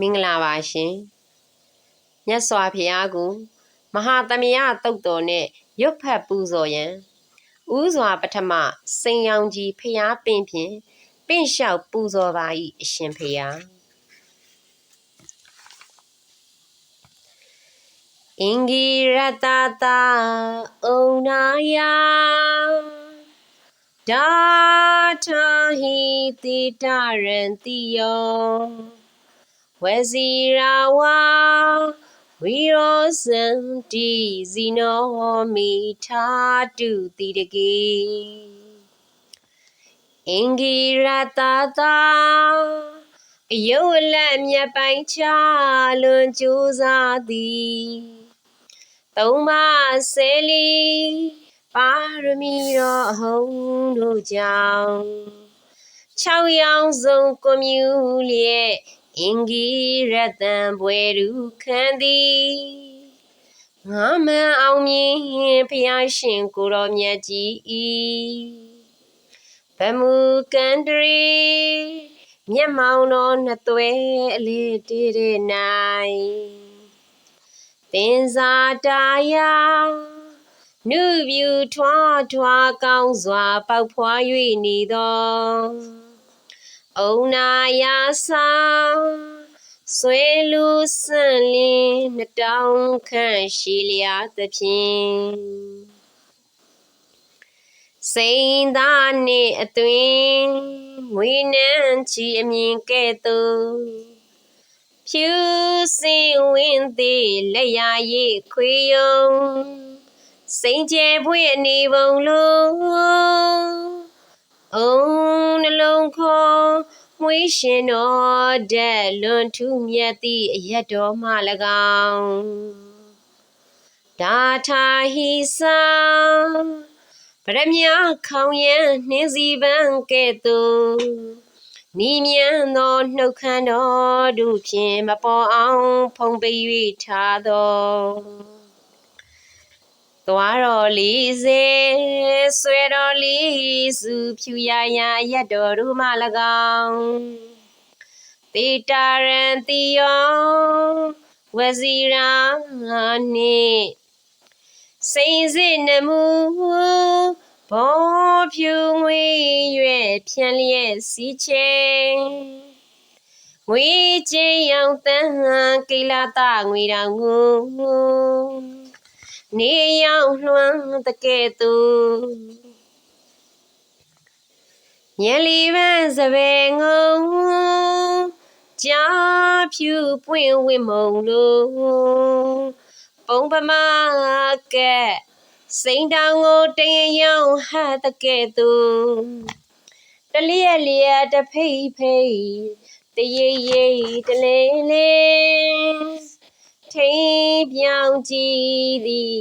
မင်္ဂလာပါရှင်မြတ်စွာဘုရားကိုမဟာသမယတုတ်တော်နဲ့ရွတ်ဖတ်ပူဇော်ရန်ဥစွာပထမစိန်ရောင်ကြီးဖျားပင်ဖြင့်ပင့်လျှောက်ပူဇော်ပါ၏အရှင်ဖျားအင်္ဂိရတတာဩနာယဒါထာဟိတိတရံတိယော ဝစီရာဝါဝီရောစံတိဇီနောမိထာတုတိတကေအင်္ဂိရတတာအယုအလက်မြတ်ပိုင်ချလွန်ကြိုးစားသည်သုံးပါဆယ်လီပါရမီတော်အဟုံးတို့ကြောင့်၆ရောင်စုံကွန်မြူလျက် အင်္ဂိရတံဘွယ်သူခံသည်ငါမန်အောင်မြင်ဖျားရှင်ကိုတော်မြတ်ကြီးဤဗမူကန်တရီမျက်မှောင်တော်နှစ်သွဲအလေးတည်တဲ့နိုင်သင်္စာတာယာနုပြူထွားထွားကောင်းစွာပေါက်ဖွာ၍နေသော အုံနာယာဆောင်ဆွေလူဆန့်လင်းနှစ်တောင်ခန့်ရှိလျာသဖြင့်စိန်သားနှင့်အသွင်ငွေနှမ်းချီအမြင်ကဲ့သို့ဖြူစင်ဝင်းသေးလက်ရရိခွေယုံစိန်ကျဲဖွေအနေပုံလုံး အုံနှလုံးခေါ်မွေးရှင်တော်တဲ့လွန်ထူးမြတ်သည့်အရက်တော်မှ၎င်းဒါထာဟိသံပရမညာခေါင်ရန်နှင်းစီပန်းကဲ့သို့နီးမြန်းသောနှုတ်ခမ်းတော်တို့ဖြင့်မပေါ်အောင်ဖုံးပေး၍ထားသော သွားတော်လေးစေဆွဲတော်လေးစုဖြူရရရက်တော်တို့မှ၎င်းတေတာရန်တီယောဝစီရာနှင့်စိန်စစ်နမူဘောဖြူငွေရွယ်ဖြန်လျက်စီချင်းငွေချင်းရောင်တန်းကိလာတာငွေတော်ငူ နေရောက်လွှမ်းတကဲ့သို့ညလီပန်းစပယ်ငုံကြာဖြူပွင့်ဝင်းမုံလို့ပုံပမာကဲ့စိန်တောင်ကိုတရင်ရောင်ဟတ်တကဲ့သို့တလျက်လျက်တဖိတ်ဖိတ်တရိပ်ရိပ်တလဲလဲ ထိန်ပြောင်းကြည့်သည်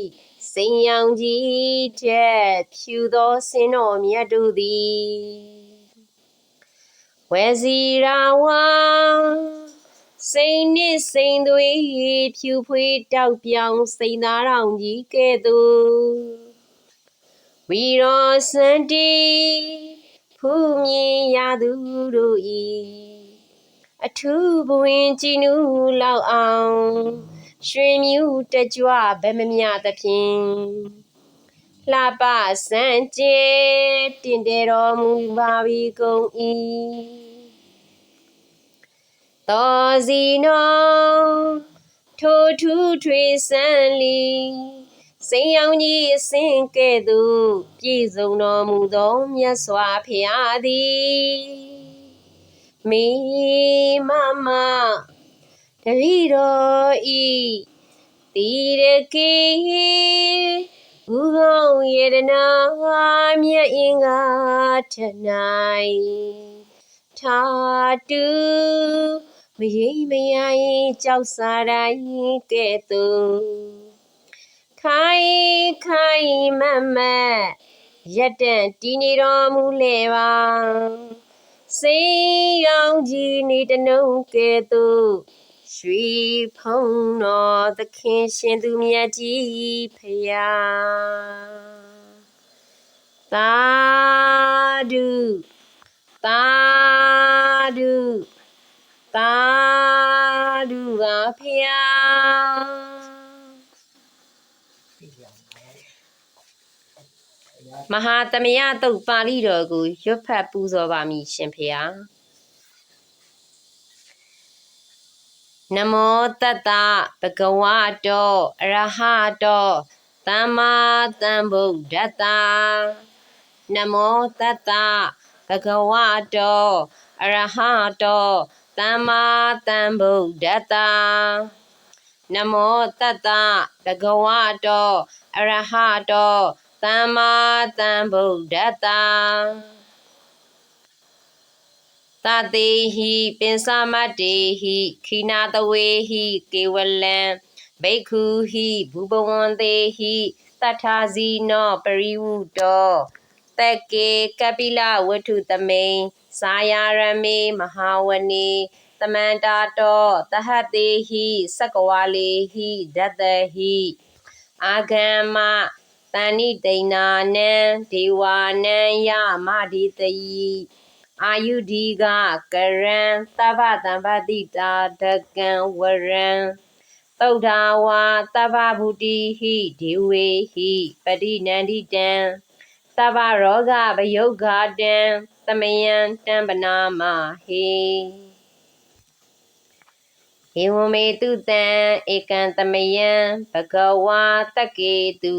စိန်ရောင်ကြီးတဲ့ဖြူသောစင်းတော်မြတ်တို့သည်ဝဲစီရာဝါစိန်နှင့်စိန်သွေးဖြူဖွေးတောက်ပြောင်စိန်သားတော်ကြီးကဲ့သို့ဝီရောစန္တီဖူးမြင်ရသူတို့ဤအထူးဘဝင်ကြည်နူးလောက်အောင် ရွှေမြူးတကြွဗမမြသဖြင့်လှပစံကျဲတင်တယ်တော်မူပါပြီကုန်ဤသောစီနောထိုထူးထွေဆန်းလီစိန်ရောင်ကြီးအစင်ကဲ့သို့ပြည့်စုံတော်မူသောမြတ်စွာဘုရားသည်မိမမ တပည့်တော်ဤတိရကေဥကောင်းယရနာမြတ်အင်္ဂါထ၌ထာတုမရိမယရင်ကြောက်စာတိုင်းကဲ့သို့ခိုင်ခိုင်မမရတန်တည်နေတော်မူလေပါစေရောင်ကြီးနေတနှုံကဲ့သို့ ရွှေဖုံးတော်သခင်ရှင်သူမြတ်ကြီးဖရာသာဓုသာဓုသာဓုပါဖျာမဟာသမယတုတ်ပါဠိတော်ကိုရွတ်ဖတ်ပူဇော်ပါမည်ရှင်ဖျာ နမောတတ္တဗဂဝတောအရဟတောသမ္မာသမ္ဗုဒ္ဓတ္တနမောတတ္တဗဂဝတောအရဟတောသမ္မာသမ္ဗုဒ္ဓတ္တနမောတတ္တဗဂဝတောအရဟတောသမ္မာသမ္ဗုဒ္ဓတ္တ သတေဟိပင်စမတ္တေဟိခိနာတဝေဟိကေဝလံဘိက္ခုဟိဘူပဝန္တေဟိတထာဇီနောပရိဝုတောတက္ကေကပိလဝတ္ထုတမိန်စာယာရမေမဟာဝနေတမန္တာတောတဟတေဟိစကဝါလေဟိဒတ္တဟိအာဂမ္မတဏိတိဏာနံဒေဝာနံယမဒီတယိ အာယုဒီကကရံသဗ္ဗတံပတိတာဒကံဝရံသုဒ္ဓဝါသဗ္ဗဗုတိဟိဒေဝေဟိပရိနန္ดิတံသဗ္ဗရောဂဗယုဂါတံသမယံတံပနာမဟေဧဝမေတုတံဧကံသမယံဘဂဝါတက္ကေတု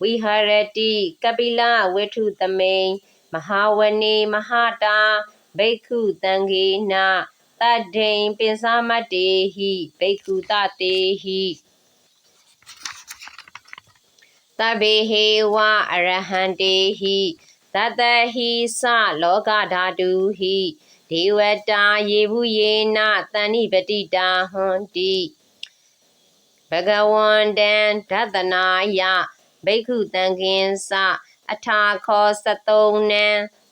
ဝိဟရတိကပိလဝေထုသမိန် မဟာဝနေမဟာတာဘိက္ခုတံခေနတတ္ထိန်ပင်စမတ္တေဟိဘိက္ခုတတေဟိသဗ္ဗေဟေဝအရဟံတေဟိသတ္တဟိသလောကဓာတုဟိဒေဝတာယေဘူးယေနတဏိပတိတာဟွန်တိဘဂဝန္တံဒသနာယဘိက္ခုတံခင်စ အထာခော73နံ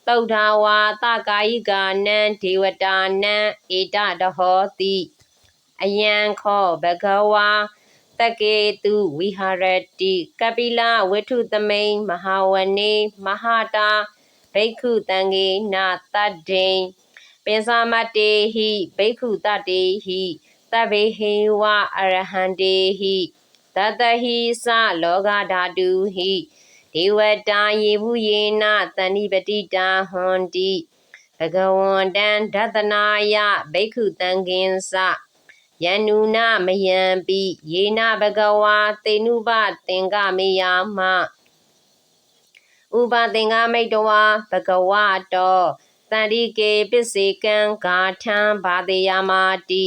သုဒ္ဓဝါသကာယိကာနံဒေဝတာနံဧတတဟောတိအယံခောဘဂဝါတကေတုဝိဟာရတိကပိလဝိထုသမိန်မဟာဝနေမဟာတာဘိက္ခုတံငေနတတ္တိပင်စာမတေဟိဘိက္ခုတတေဟိသဗ္ဗေဟေဝအရဟံတေဟိတတဟိစလောကဓာတုဟိ ဒေဝတာယေဘူးယေနတဏိပတိတာဟွန်တိဘဂဝန္တံဒသနာယဘိက္ခုတံခင်စယန္နုနမယံပိယေနဘဂဝါသေနုပသင်္ကမေယမဥပသင်္ကမိတဝါဘဂဝတောတန္တိကေပစ္စေကံဂါထံဘာတေယမာတိ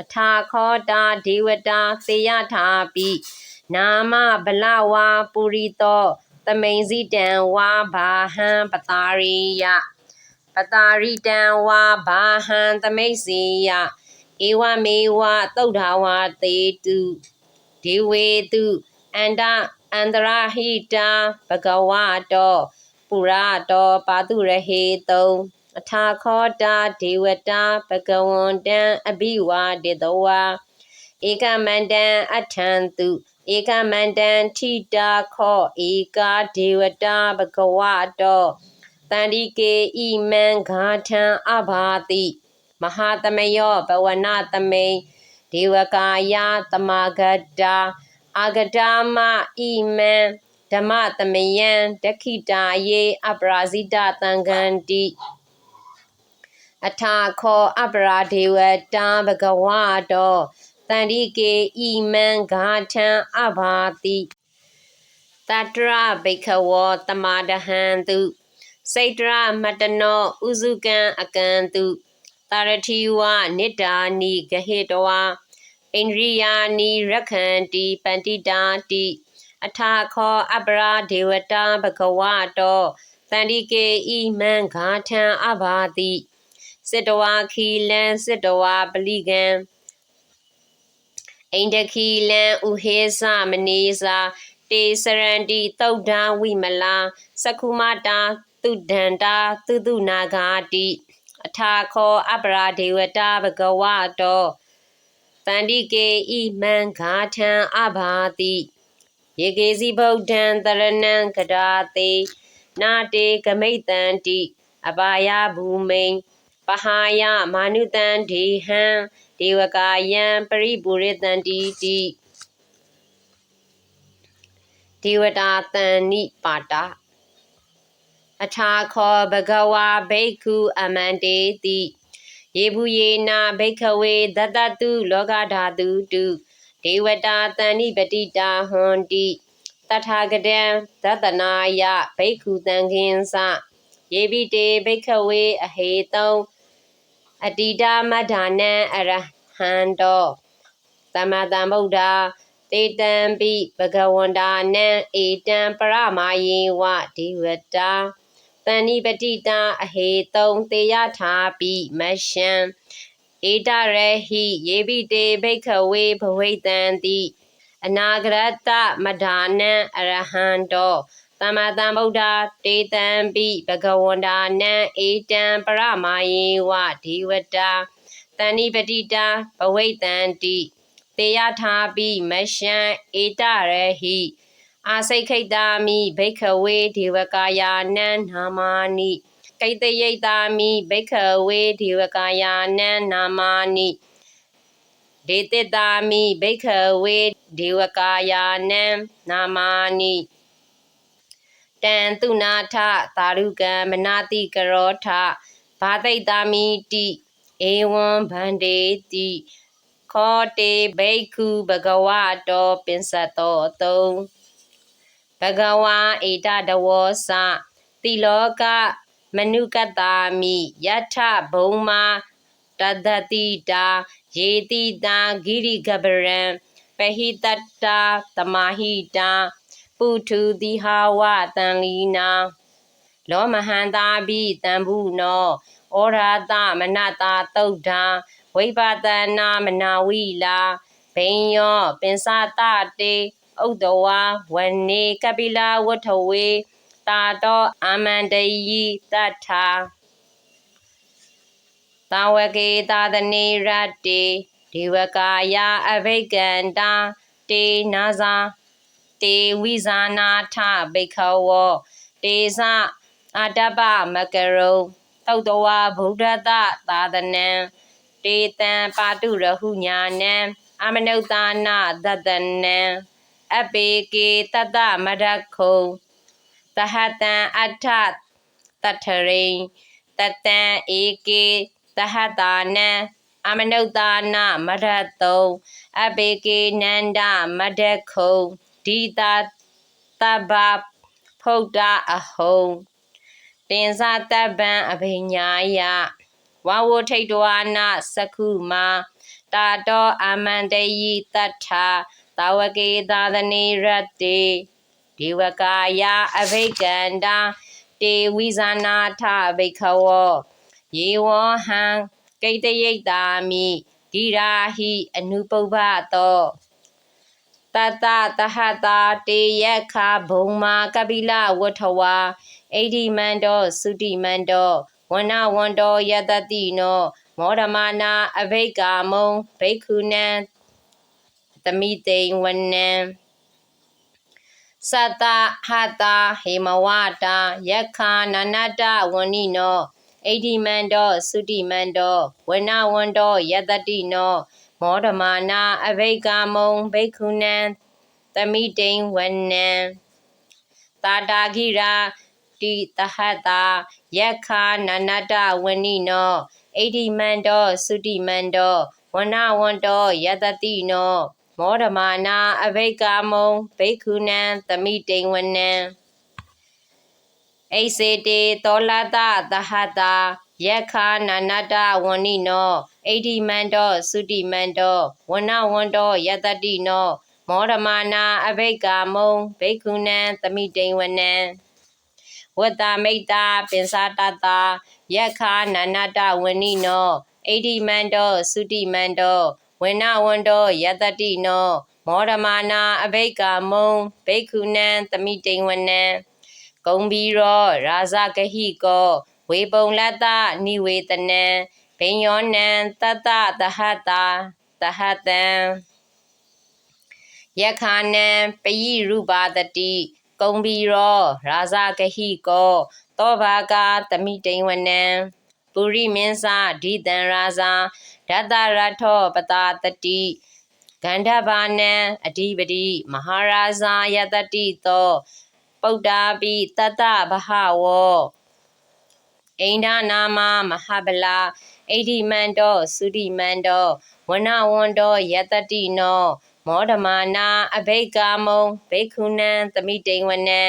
အထာခောတာဒေဝတာသေယထာပိနာမဗလဝါပုရိတော သမိန်စီတံဝါဘာဟံပတာရိယပတာရိတံဝါဘာဟံသမိတ်စီယဧဝမေဝသုဒ္ဓဝါတေတုဒေဝေတုအန္တအန္တရဟိတာဘဂဝတောပုရတောပါတုရဟေတုံအထာခောတာဒေဝတာဘဂဝန္တံအဘိဝါဒေတဝါ ဧကမန္တံအထံတုဧကမန္တံထိတာခောဧကာဒေဝတာဘဂဝတောတန္တိကေဣမံဂါထံအဘာတိမဟာတမယောဘဝနာတမိန်ဒေဝကာယတမဂတာအာဂတာမဣမံဓမ္မတမယံဒခိတာယေအပရာဇိတသံဃန္တိအထာခောအပရာဒေဝတာဘဂဝတောတ န္တိကေဣမံဂါထံအဘာတိတတရဘိခဝောတမဒဟံတုစိတ်တရမတနောဥစုကံအကံတုတာရတိဝနိတ္တာနိဂဟေတဝါဣန္ဒြိယာနိရခန္တိပန္တိတာတိအထာခောအပရာဒေဝတာဘဂဝတောတန္တိကေဣမံဂါထံအဘာတိစစ်တဝါခီလံစစ်တဝါပလိကံ အိန္ဒခီလံဥဟေသမနေစာတေစရန္တိသုတ်တံဝိမလာသကုမတာတုဒန္တာသူတုနာဂာတိအထာခောအပရာဒေဝတာဘဂဝတောတန္တိကေဣမံဂါထံအဘာတိယေကေစီဗုဒ္ဓံတရဏံကရာတေနာတေကမိတံတိအဘာယဘူမိန်ပဟာယမာနုတံဒေဟံဒေဝကာယံပရိပူရိတန္တိတိဒေဝတာတန်နိပါတအထာခောဘဂဝါဘိက္ခုအမန္တေတိယေဘူးယေနာဘိက္ခဝေဒတ္တတုလောကဓာတုတုဒေဝတာတန်နိပတိတာဟွန်တိတထာဂတံသတ္တနာယဘိက္ခုတံခင်စယေပိတေဘိက္ခဝေအဟေတုံ အတိတာမဒ္ဒနံအရဟံတောသမ္မာသမ္ဗုဒ္ဓတေတံပိဘဂဝန္တာနံဧတံပရမယေဝဒေဝတာတဏိပတိတာအဟေတုံတေယထာပိမရှံဧတရဟိယေပိတေဘိက္ခဝေဘဝိတံတိအနာဂရတမဒါနံအရဟံတော သမ္မာသမ္ဗုဒ္ဓတေတံပိဘဂဝန္တာနံဧတံပရမယေဝဒေဝတာတဏိပတိတာဘဝိတံတိတေယထာပိမရှံဧတရဟိအာစိတ်ခိတ္တာမိဘိက္ခဝေဒေဝကာယာနံနာမာနိကိတယိတ္တာမိဘိက္ခဝေဒေဝကာယာနံနာမာနိဒေတိတာမိဘိက္ခဝေဒေဝကာယာနံနာမာနိ တံသူနာထသာရုကံမနာတိကရောထဘာသိတာမိတိဧဝံဗန္ဒေတိခောတေဘိက္ခုဘဂဝတောပင်စတောတုံဘဂဝါဧတတဝောစတိလောကမနုကတ္တာမိယထဘုံမာတတတိတာယေတိတာဂိရိကပရံပဟိတတ္တာတမဟိတာ ပုထုတိဟာဝတံလီနာလောမဟန္တာဘိတံဘူးနောဩရာသမနတာတုတ်တာဝိပါဒနာမနာဝိလာဘိညောပင်စတတေဥဒ္ဒဝါဝနေကပိလာဝထဝေတာတောအာမန္တယိတထာတာဝကေတာတနေရတေဒေဝကာယအဘိကန္တာတေနာဇာ တေဝိဇာနာထဘိခဝောတေဇအာတပမကရုံသုတ်တဝါဗုဒ္ဓတသာသနံတေတံပါတုရဟုညာနံအမနုဿာနာသတ္တနံအပေကေတတမရခုံသဟတံအထတထရိတတံဧကေသဟတာနံအမနုဿာနာမရတုံအပေကေနန္ဒမဒခုံ ဒီတာတဗ္ဗဖုဒ္ဓအဟုံတင်္ဇတပ္ပံအဘိညာယဝဝထိတ်တဝနာစကုမာတာတောအမန္တယိတတ္ထာတာဝကေသာသနေရတ္တေဒေဝကာယအဘိကန္တာတေဝိဇာနာထဘိခဝောယေဝဟံကိတယိတ်တာမိဂိရာဟိအနုပုပ္ပတော တတတဟတာတေယခဘုံမာကပိလဝထဝါအိဋ္ဌိမန္တောသုတိမန္တောဝနဝန္တောယတတိနော မောဓမာနာအဘိကာမုံဘိက္ခုနံသမိတိန်ဝနံသတ္တဟတာဟေမဝတာယက္ခာနနတဝဏိနောအိဋ္ဌိမန္တောသုတိမန္တောဝနဝန္တောယတတိနော မောဓမာနာအဘိကာမုံဘိက္ခုနံသမိတိန်ဝနံတာတာခိရာတိတဟတာယက္ခာနနတဝဏိနောအိဋ္ဌိမန္တောသုတိမန္တောဝနဝန္တောယတတိနောမောဓမာနာအဘိကာမုံဘိက္ခုနံသမိတိန်ဝနံအိစေတေတောလတသဟတာ ယက္ခာနာနတဝဏိနောအိဋ္ဌိမန္တောသုတိမန္တောဝနဝန္တောယတတိနောမောဓမာနာအဘိကာမုံဘိက္ခုနံသမိတိန်ဝနံဝတ္တမိတ်တာပင်စာတတာယက္ခာနာနတဝဏိနောအိဋ္ဌိမန္တောသုတိမန္တောဝနဝန္တောယတတိနောမောဓမာနာအဘိကာမုံဘိက္ခုနံသမိတိန်ဝနံဂုံဘီရောရာဇဂဟိကော ဝေပုံလတ္တနိဝေတနံဘိညောနံတတ္တသဟတာသဟတံယက္ခာနံပယိရုပါတတိကုံဘီရောရာဇဂဟိကောသောဘာကာတမိတိန်ဝနံပုရိမင်းစာဒိတံရာဇာဒတရထောပတာတတိဂန္ဓဘာနံအဓိပတိမဟာရာဇာယတတိသော ပုဒ္ဒါပိတတဘဟဝော အိန္ဒနာမမဟာဗလာအိဋ္ဌိမန္တောသုတိမန္တောဝနဝန္တောယတတိနောမောဓမာနာအဘိကာမုံဘိက္ခုနံသမိတိန်ဝနံ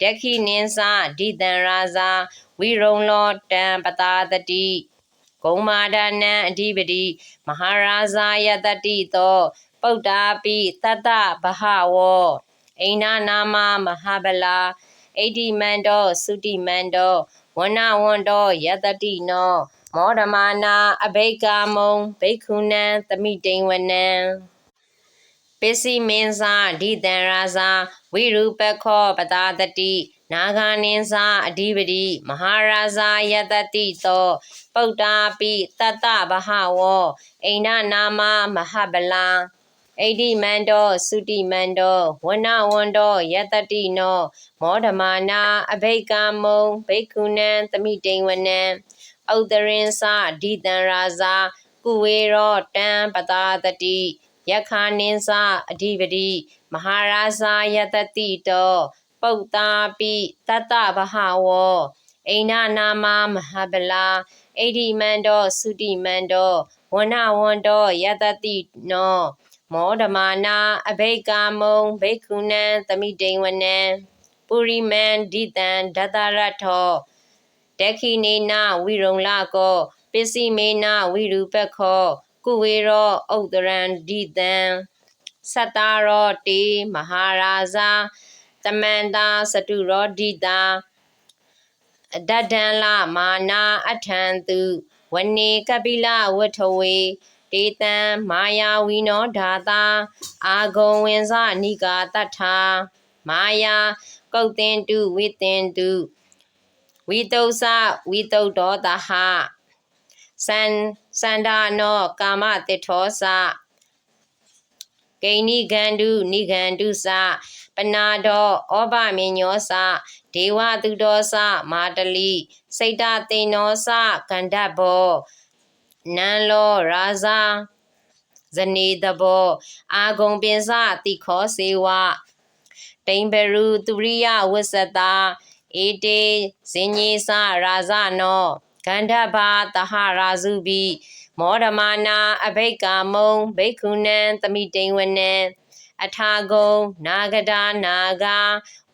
ဒက္ခိနင်းစာဒိတံရာဇာဝိရုံလောတံပတာတတိဂုံမာဒနံအဓိပတိမဟာရာဇာယတတိသောပုဒ္ဒါပိတတဘဟဝောအိန္ဒနာမမဟာဗလာအိဋ္ဌိမန္တောသုတိမန္တော ဝနဝန္တောယတတိနောမောဓမာနာအဘိကာမုံဘိက္ခုနံသမိတိန်ဝနံပစ္စည်းမင်းစာဒိတံရာဇာဝိရူပခောပတာတတိနာဂာနင်းစာအဓိပတိမဟာရာဇာယတတိသောပုတ္တာပိတတ္တဘဟဝောအိန္ဒနာမမဟဗလာ အိဋ္ဌိမန္တောသုတိမန္တောဝနဝန္တောယတတိနောမောဓမာနာအဘိကာမုံဘိက္ခုနံသမိတိန်ဝနံဩဒရင်စဒိတံရာဇာကုဝေရောတံပတာတတိယခာနင်းစအဓိပတိမဟာရာဇာယတတိတောပုတ်တာပိတတ္တဘဟဝောအိန္ဒနာမမဟာဗလာအိဋ္ဌိမန္တောသုတိမန္တောဝနဝန္တောယတတိနော မောဓမာနာအဘိကာမုံဘိက္ခုနံသမိတိန်ဝနံပုရိမန္ဒိတံဒတရထောဒက္ခိနေနဝိရုံလကောပစ္စည်းမေနဝိရူပခောကုဝေရောဥဒရန္ဒိတံသတ္တရောတေမဟာရာဇာတမန္တာစတုရောဒိတာအဒဒံလမာနာအထံသူဝနေကပိလဝထဝေ တေတံမာယာဝီနောဓာတာအာဂုံဝင်စနိကာတထမာယာကုတ်တင်တုဝိတင်တုဝိတုစဝိတုဒောတဟစန္စန္ဒာနောကာမတိထောစဂိဏိဂန္တုနိဂန္တုစပနာဒောဩဘမညောစဒေဝတုဒောစမာတလိစိတ်တသိဏောစကန္ဓဘော နံလောရာဇာဇနေတဘောအာဂုံပင်စတိခောစေဝတိမ်ဘရုသူရိယဝစ္စတာဧတေဇင်ညေစရာဇနောဂန္ဓဘာတဟရာစုပိမောဓမာနာအဘိကာမုံဘိက္ခုနံသမိတိန်ဝနံအထာဂုံနာဂဒာနာဂာ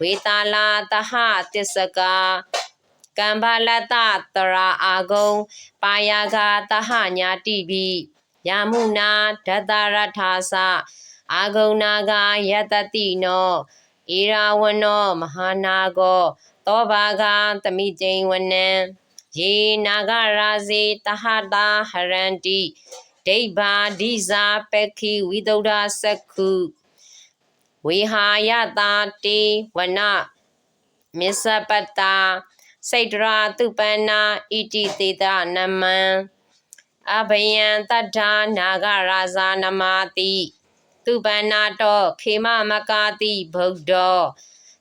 ဝေတာလာတဟတစ္စကာ ကမ္ဘာလတတရာအာဂုံပါယာဂာတဟညာတိပိယာမုနာဒတရထာသအာဂုံနာဂာယတတိနောဧရာဝနောမဟာနာကောသောဘာဂာသမိကျိန်ဝနံယေနာဂရာဇေတဟတာဟရန္တိဒိဗ္ဗာဒိဇာပက္ခိဝိသုဒ္ဓစက္ခုဝေဟာယတာတေဝနမစ္ဆပတ္တာ စိတ်ရာသူပန္နာဣတိတေတနမံအဘယံတတ္ထာနာဂရာဇာနမာတိသူပန္နာတောခေမမကာတိဗုဒ္ဓော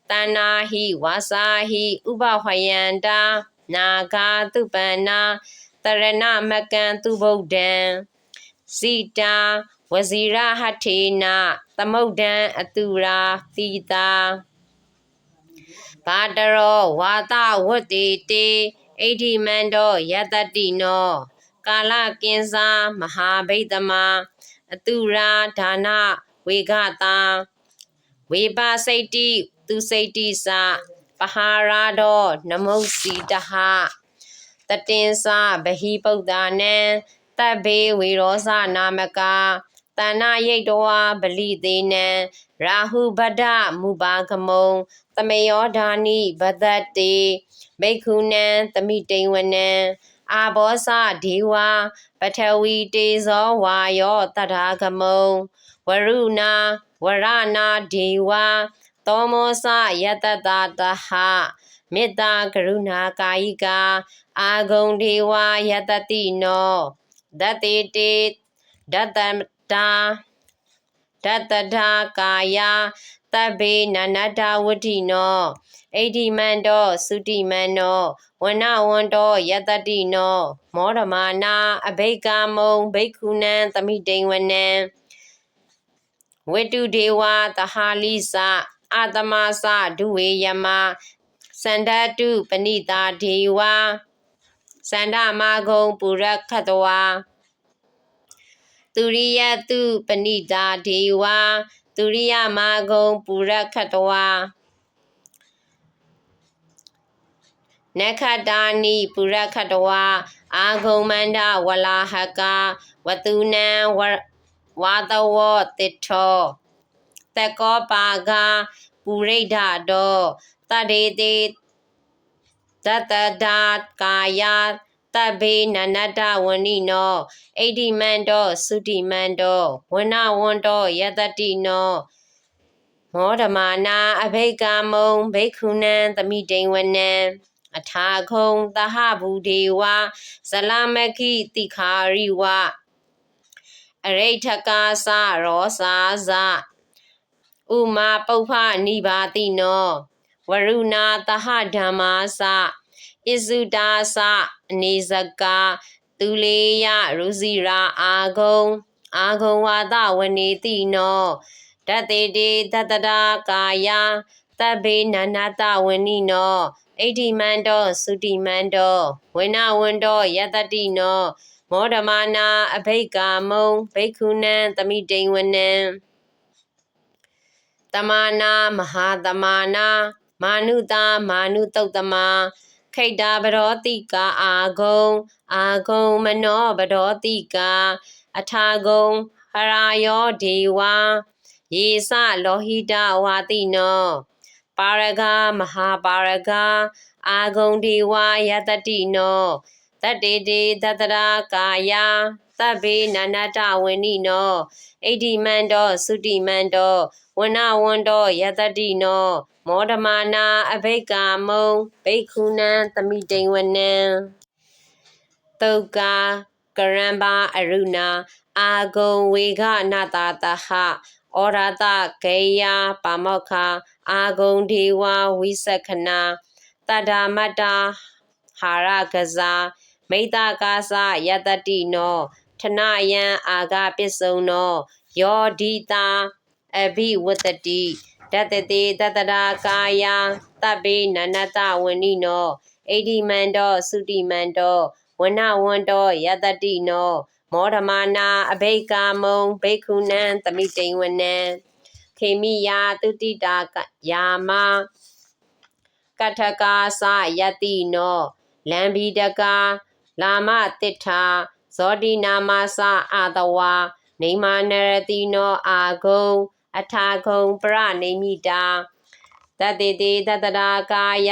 တဏ္ဏဟိဝါစာဟိဥပဟယန္တာနာဂာသူပန္နာတရဏမကံသူဗုဒ္ဓံစီတာဝဇီရဟထေနသမုဒ္ဒံအတုရာသီတာ ဘာတရောဝါတဝတ္တိတေအိဋ္ဌိမန္တောယတတိနောကာလကင်္စာမဟာဗိတမအတုရာဒါနဝေဂတာဝေပါစိတ်တိသူစိတ်တိစပဟာရာဒောနမုစီတဟတတင်္စဗဟိပုဒ္ဒါနံတပ်ဘေဝေရောဇနာမကာတဏ္ဏရိတ်တောဗလိသေးနံ ရာဟုဗဒ္ဒမူပါကမုံသမယောဓာနိဘဒတ်တေမိက္ခုနံသမိတိန်ဝနံအာဘောစဒေဝပထဝီတေဇောဝါယောတထာကမုံဝရုဏဝရနာဒေဝသောမောစယတတတဟမေတ္တာကရုဏာကာယိကာအာဂုံဒေဝယတတိနောဒတေတေဒတတာဓ တ္တထာကာယတဗ္ဗေနနတ္တဝဋ္ဌိနောအိဋ္ဌိမန္တောသုတိမန္နောဝနဝန္တောယတတိနော မောဓမာနာအဘိက္ကာမုံဘိက္ခုနံသမိတိန်ဝနံဝေတုဒေဝသဟာလိစအာတမစဒုဝေယမစန္ဒတုပဏိတာဒေဝစန္ဒမာဂုံပုရခတဝါ သူရိယတုပဏိတာဒေဝသူရိယမာဂုံပုရခတဝါနခတာနိပုရခတဝါအာဂုံမန္တဝလာဟကဝတုနံဝဝါတဝတိထောတကောပါကပုရိဒ္ဓတောတတေတေတတဒကာယ တဗေနနတဝဏိနောအိဋ္ဌိမန္တောသုတိမန္တောဝနဝန္တောယတတိနောမောဓမာနာအဘိက္ကာမုံဘိက္ခုနံသမိတိန်ဝနံအထာခုံသဟဘူဒေဝဇလမခိတိခာရိဝအရိဋ္ဌကာစရောစာဇဥမာပုပ္ဖနိဘာတိနောဝရုဏသဟဓမ္မာစ ဣစုတာစအနေဇကာသူလေယရူစီရာအာဂုံအာဂုံဝါဒဝနေတိနောတတေတေတတရာကာယတဗ္ဗေနနတဝဏိနောအိဋ္ဌိမန္တောသုတိမန္တောဝေနဝန္တောယတတိနောမောဓမာနာအဘိက္ကာမုံဘိက္ခုနံသမိတိန်ဝနံတမာနာမဟာတမာနာမာနုတာမာနုတုတ်တမ ခိတ္တာဗရောတိကာအာဂုံအာဂုံမနောဗရောတိကာအထာဂုံဟရာယောဒေဝယေစလောဟိတဝါတိနောပါရဂမဟာပါရဂအာဂုံဒေဝယတတိနောတတေတေတတရာကာယသဗ္ဗေနနတဝဏိနော အိဋ္ဌိမန္တောသုတိမန္တောဝနဝန္တောယတတိနောမောဓမာနာအဘိက္ကာမုံဘိက္ခုနံသမိတိန်ဝနံတုတ်ကာကရံဘာအရုဏအာဂုံဝေဃနာတာတဟဩရတဂေယပါမောက္ခအာဂုံဒေဝဝိသခနာတတ္တာမတ္တာဟာရကစားမိတ္တကာစယတတိနော ထနယံအာဂပစ္စုံနောယောဒိတာအဘိဝတတိတတတေတတရာကာယတဗ္ဗေနနတဝဏိနောအိဋ္ဌိမန္တောသုတိမန္တောဝနဝန္တောယတတိနောမောဓမာနာအဘိကာမုံဘိက္ခုနံသမိတိန်ဝနံခေမိယာတုတိတာယာမကထကာစယတိနောလံဘီတကာလာမတိထာ ဇောတိနာမစအာတဝါနေမာနရတိနောအာဂုံအထာဂုံပရနေမိတာတတေတေတတရာကာယ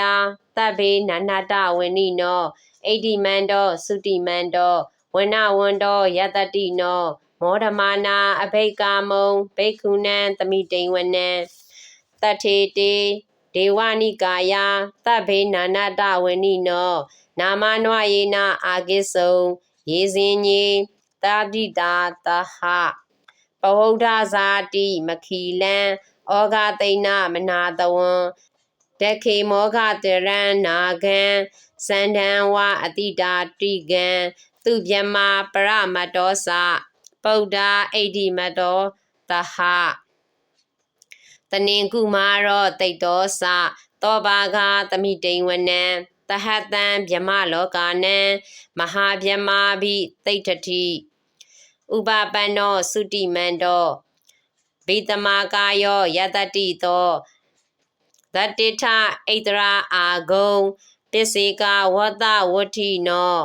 တဗ္ဗေနန္နတဝဏိနောအိဋ္ဌိမန္တောသုတိမန္တောဝနဝန္တောယတတိနောမောဓမာနာအဘိက္ကာမုံဘိက္ခုနံသမိတိန်ဝနံတထေတေဒေဝနိကာယသဗ္ဗေနာနတဝဏိနော နာမနဝယေနအာကိစုံ ရေစင်ကြီးတာတိတာတဟပဝုဒ္ဓဇာတိမခီလံဩဃသိဏမနာတဝံတခေမောဃတရံနာဂံစန္ဒံဝအတိတာတိကံသူမြမပရမတောစပုဒ္ဓအိဋ္ဌိမတောတဟတနင်ကုမာရောတိတ်တောစတောဘာဂသမိတိန်ဝနံ တဟတံဗြမလောကာနံမဟာဗြမာဘိတိဋ္ဌတိဥပပန္နောသုတိမန္တောဗိတမကာယောယတတိသောသတ္တိထဣတရာအာဂုံပစ္စေကဝတ္တဝဋ္ဌိနော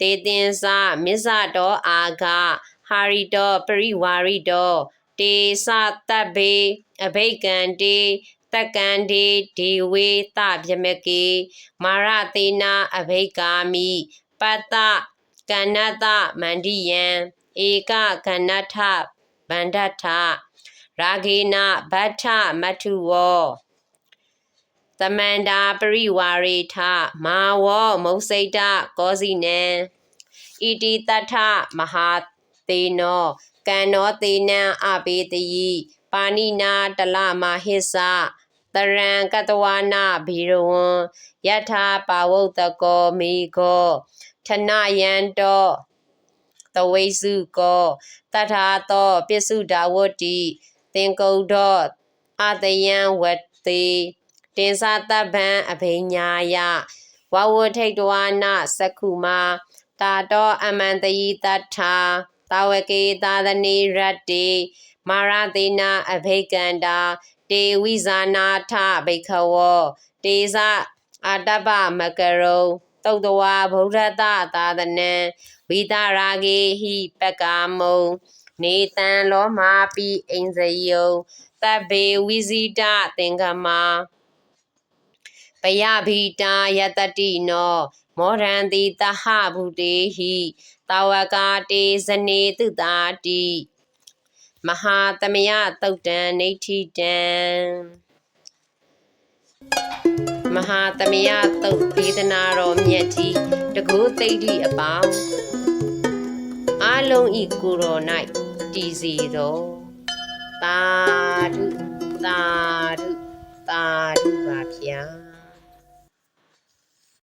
တေတင်္စမစ္ဆတောအာဂဟာရိတောပရိဝါရိတောတေသတဗ္ဗေအဘိကံတေ တကံဒေဒေဝေတဗျမကေမာရသေနာအဘိကာမိပတ္တကဏ္ဏတမန္တိယံဧကကဏ္ဏထဗန္ဒထရာဂေနဗတ္ထမထုဝောသမန္တာပရိဝါရေထမာဝောမုစိတကောစီနံဣတိတထမဟာသေနောကံနောတေနံအပေတယိပါဏိနာတလမဟိစ တရံကတဝနာဘီရဝံယထာပါဝုတ်တကောမိကောထနယံတောတဝိစုကောတထာတောပစ္စုဒါဝတ္တိသင်္ကုဒ္ဒောအတယံဝတ္တိတင်္သတဗ္ဗံအဘိညာယဝဝထိတ်တဝနာသက္ခုမာတာတောအမန္တယိတထာတာဝကေသာသနေရတ္တိမာရသေနာအဘိကန္တာ တေဝိဇာနာထဘိခဝောတေဇအာတပ္ပမကရုံတုတ်တဝါဗုဒ္ဓတသာသနံဝိတရာဂေဟိပက္ကာမုံနေတံလောမာပိအိန္ဇယုံတဗ္ဗေဝိဇိတသင်္ကမာပယဗိတာယတတိနောမောရန္တိတဟဗုတေဟိတာဝကာတေဇနေတုတာတိ မဟာသမယတုတ်တံနေထိတံမဟာသမယတုတ်ဒေသနာတော်မြတ်ကြီးတကူသိတိအပေါင်းအလုံးဤကိုယ်တော်၌တည်စီတော်သာဓုသာဓုသာဓုပါဗျာ